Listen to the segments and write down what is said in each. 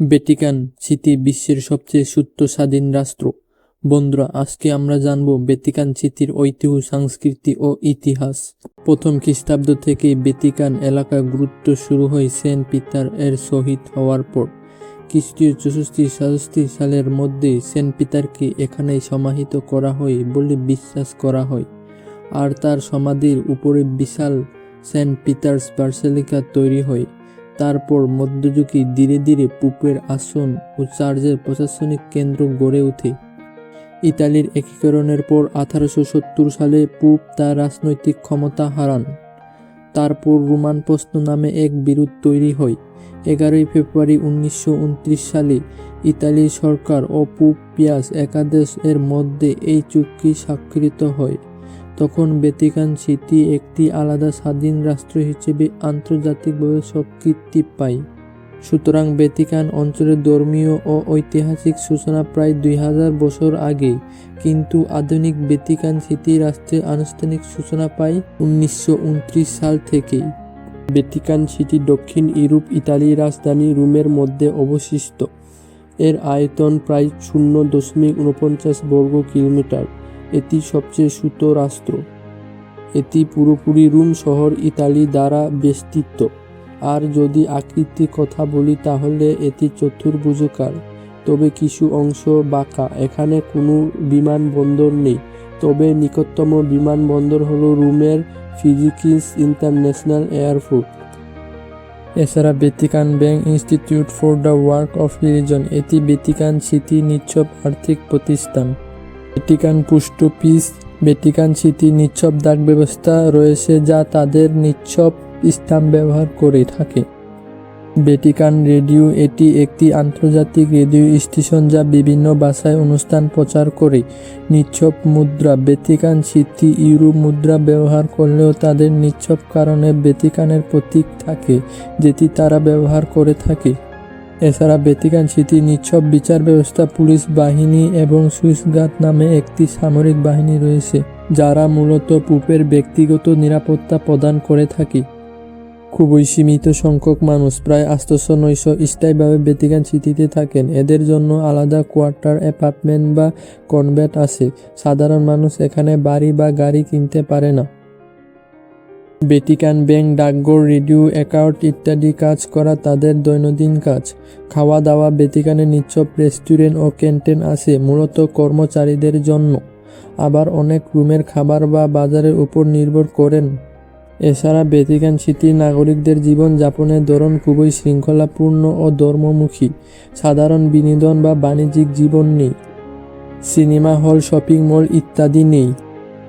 Vatican city বিশ্বের সবচেয়ে সুস্থ স্বাধীন রাষ্ট্র। বন্ধুরা, আজকে আমরা জানব ভ্যাটিকান সিটির ঐতিহ্য, সংস্কৃতি ও ইতিহাস। প্রথম খ্রিস্টাব্দ থেকে ভ্যাটিকান এলাকা গুরুত্ব শুরু হয় সেন্ট পিতার এর শহীদ হওয়ার পর। খ্রিস্টীয় চৌষট্টি সাতষট্টি সালের মধ্যে সেন্ট পিতারকে এখানেই সমাহিত করা হয় বলে বিশ্বাস করা হয়। আর তার সমাধির উপরে বিশাল সেন্ট পিটার্স বার্সেলিকা তৈরি হয়। তারপর মধ্যযুগে ধীরে ধীরে পুপের আসন ও চার্চের প্রশাসনিক কেন্দ্র গড়ে ওঠে। ইতালির একীকরণের পর আঠারোশো সত্তর সালে পুপ তার রাজনৈতিক ক্ষমতা হারান। তারপর রোমান প্রশ্ন নামে এক বিরোধ তৈরি হয়। এগারোই ফেব্রুয়ারি উনিশশো উনত্রিশ সালে ইতালির সরকার ও পুপ পিয়াস একাদশ এর মধ্যে এই চুক্তি স্বাক্ষরিত হয়। তখন ভ্যাটিকান সিটি একটি আলাদা স্বাধীন রাষ্ট্র হিসেবে আন্তর্জাতিকভাবে স্বীকৃতি পায়। সুতরাং ভ্যাটিকান অঞ্চলের ধর্মীয় ও ঐতিহাসিক সূচনা প্রায় দুই হাজার বছর আগে, কিন্তু আধুনিক ভ্যাটিকান সিটি রাষ্ট্রের আনুষ্ঠানিক সূচনা পায় উনিশশো উনত্রিশ সাল থেকেই ভ্যাটিকান সিটি দক্ষিণ ইউরোপ, ইতালির রাজধানী রোমের মধ্যে অবশিষ্ট এর আয়তন প্রায় শূন্য দশমিক উনপঞ্চাশ বর্গ কিলোমিটার। এটি সবচেয়ে ছোট রাষ্ট্র। এটি পুরোপুরি রোম শহর ইতালি দ্বারা বেষ্টিত। আর যদি আকৃতির কথা বলি, তাহলে এটি চতুর্ভুজকার। তবে কিছু অংশ বাঁকা। এখানে কোনো বিমানবন্দর নেই। তবে নিকটতম বিমানবন্দর হলো রোমের ফিজিকিস ইন্টারন্যাশনাল এয়ারপোর্ট। এছাড়া Vatican bank institute for the work of religion. এটি বেতিকান সিটি নিচ্ছব আর্থিক প্রতিষ্ঠান। Vatican post office Vatican city নিচ্ছব ডাক ব্যবস্থা রয়েছে যা তাদের নিচ্ছব স্টাম্প ব্যবহার করে থাকে। ভ্যাটিকান রেডিও এটি একটি আন্তর্জাতিক রেডিও স্টেশন যা বিভিন্ন ভাষায় অনুষ্ঠান প্রচার করে। নিচ্ছব মুদ্রা, ভ্যাটিকান সিটি ইউরো মুদ্রা ব্যবহার করলেও তাদের নিচ্ছব কারণে ভ্যাটিকানের প্রতীক থাকে, যেটি তারা ব্যবহার করে থাকে। এছাড়া ভ্যাটিকান সিটি নিচ্ছব বিচার ব্যবস্থা, পুলিশ বাহিনী এবং সুইস নামে একটি সামরিক বাহিনী রয়েছে, যারা মূলত পুপের ব্যক্তিগত নিরাপত্তা প্রদান করে থাকে। খুবই সীমিত সংখ্যক মানুষ প্রায় আটশোশো নয়শো স্থায়ীভাবে ভ্যাটিকান সিটিতে থাকেন। এদের জন্য আলাদা কোয়ার্টার, অ্যাপার্টমেন্ট বা কনভেন্ট আছে। সাধারণ মানুষ এখানে বাড়ি বা গাড়ি কিনতে পারে না। ভ্যাটিকান ব্যাংক, ডাকঘর, রেডিও, অ্যাকাউন্ট ইত্যাদি কাজ করা তাদের দৈনন্দিন কাজ। খাওয়া দাওয়া ভ্যাটিকানে নিচ্ছব রেস্টুরেন্ট ও ক্যান্টিন আছে, মূলত কর্মচারীদের জন্য। আবার অনেক রুমের খাবার বা বাজারের উপর নির্ভর করেন। এছাড়া ভ্যাটিকান সিটির নাগরিকদের জীবন যাপনের ধরন খুবই শৃঙ্খলাপূর্ণ ও ধর্মমুখী। সাধারণ বিনোদন বা বাণিজ্যিক জীবন নেই। সিনেমা হল, শপিং মল ইত্যাদি নেই।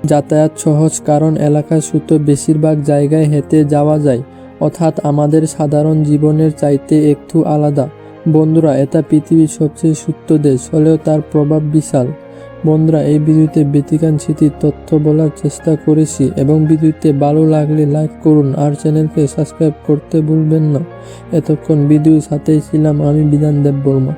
যাতায়াত সহজ কারণ এলাকা সুতো বেশিরভাগ জায়গায় হেঁটে যাওয়া যায়, অর্থাৎ আমাদের সাধারণ জীবনের চাইতে একটু আলাদা। বন্ধুরা, এটা পৃথিবীর সবচেয়ে সুস্থ দেশ, হলেও তার প্রভাব বিশাল। বন্ধুরা, এই ভিডিওতে ভ্যাটিকান সিটির তথ্য বলার চেষ্টা করেছি এবং ভিডিওতে ভালো লাগলে লাইক করুন আর চ্যানেলকে সাবস্ক্রাইব করতে ভুলবেন না। এতক্ষণ ভিডিওর সাথেই ছিলাম আমি বিধান দেব বর্মা।